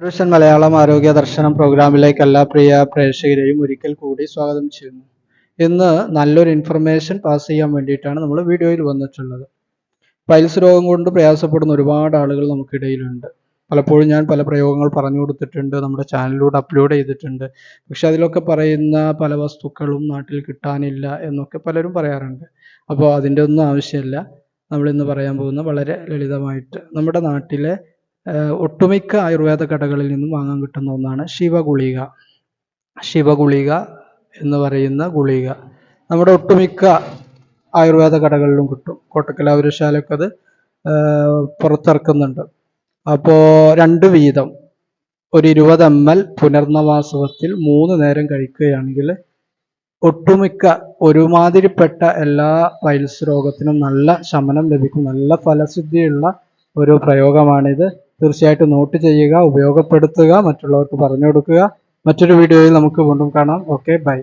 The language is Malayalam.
ടെലിവിഷൻ മലയാളം ആരോഗ്യ ദർശനം പ്രോഗ്രാമിലേക്ക് എല്ലാ പ്രിയ പ്രേക്ഷകരെയും ഒരിക്കൽ കൂടി സ്വാഗതം ചെയ്യുന്നു. ഇന്ന് നല്ലൊരു ഇൻഫർമേഷൻ പാസ് ചെയ്യാൻ വേണ്ടിയിട്ടാണ് നമ്മൾ വീഡിയോയിൽ വന്നിട്ടുള്ളത്. പൈൽസ് രോഗം കൊണ്ട് പ്രയാസപ്പെടുന്ന ഒരുപാട് ആളുകൾ നമുക്കിടയിലുണ്ട്. പലപ്പോഴും ഞാൻ പല പ്രയോഗങ്ങൾ പറഞ്ഞു കൊടുത്തിട്ടുണ്ട് നമ്മുടെ ചാനലിലൂടെ അപ്ലോഡ് ചെയ്തിട്ടുണ്ട്. പക്ഷെ അതിലൊക്കെ പറയുന്ന പല വസ്തുക്കളും നാട്ടിൽ കിട്ടാനില്ല എന്നൊക്കെ പലരും പറയാറുണ്ട്. അപ്പോൾ അതിന്റെ ഒന്നും ആവശ്യമില്ല. നമ്മൾ ഇന്ന് പറയാൻ പോകുന്ന വളരെ ലളിതമായിട്ട് നമ്മുടെ നാട്ടിലെ ഒട്ടുമിക്ക ആയുർവേദ കടകളിൽ നിന്നും വാങ്ങാൻ കിട്ടുന്ന ഒന്നാണ് ശിവഗുളിക. ശിവഗുളിക എന്ന് പറയുന്ന ഗുളിക. നമ്മുടെ ഒട്ടുമിക്ക ആയുർവേദ കടകളിലും കിട്ടും. കോട്ടക്കലാപുരശാലൊക്കെ അത് പുറത്തിറക്കുന്നുണ്ട്. അപ്പോൾ രണ്ട് വീതം. ഒരു ഇരുപത് എം എൽ പുനർനവാസവത്തിൽ മൂന്ന് നേരം കഴിക്കുകയാണെങ്കിൽ ഒട്ടുമിക്ക ഒരുമാതിരിപ്പെട്ട എല്ലാ പൈൽസ് രോഗത്തിനും നല്ല ശമനം ലഭിക്കും. നല്ല ഫലസിദ്ധിയുള്ള ഒരു പ്രയോഗമാണിത്. തീർച്ചയായിട്ടും നോട്ട് ചെയ്യുക ഉപയോഗപ്പെടുത്തുക മറ്റുള്ളവർക്ക് പറഞ്ഞു കൊടുക്കുക മറ്റൊരു വീഡിയോയിൽ നമുക്ക് വീണ്ടും കാണാം. Okay bye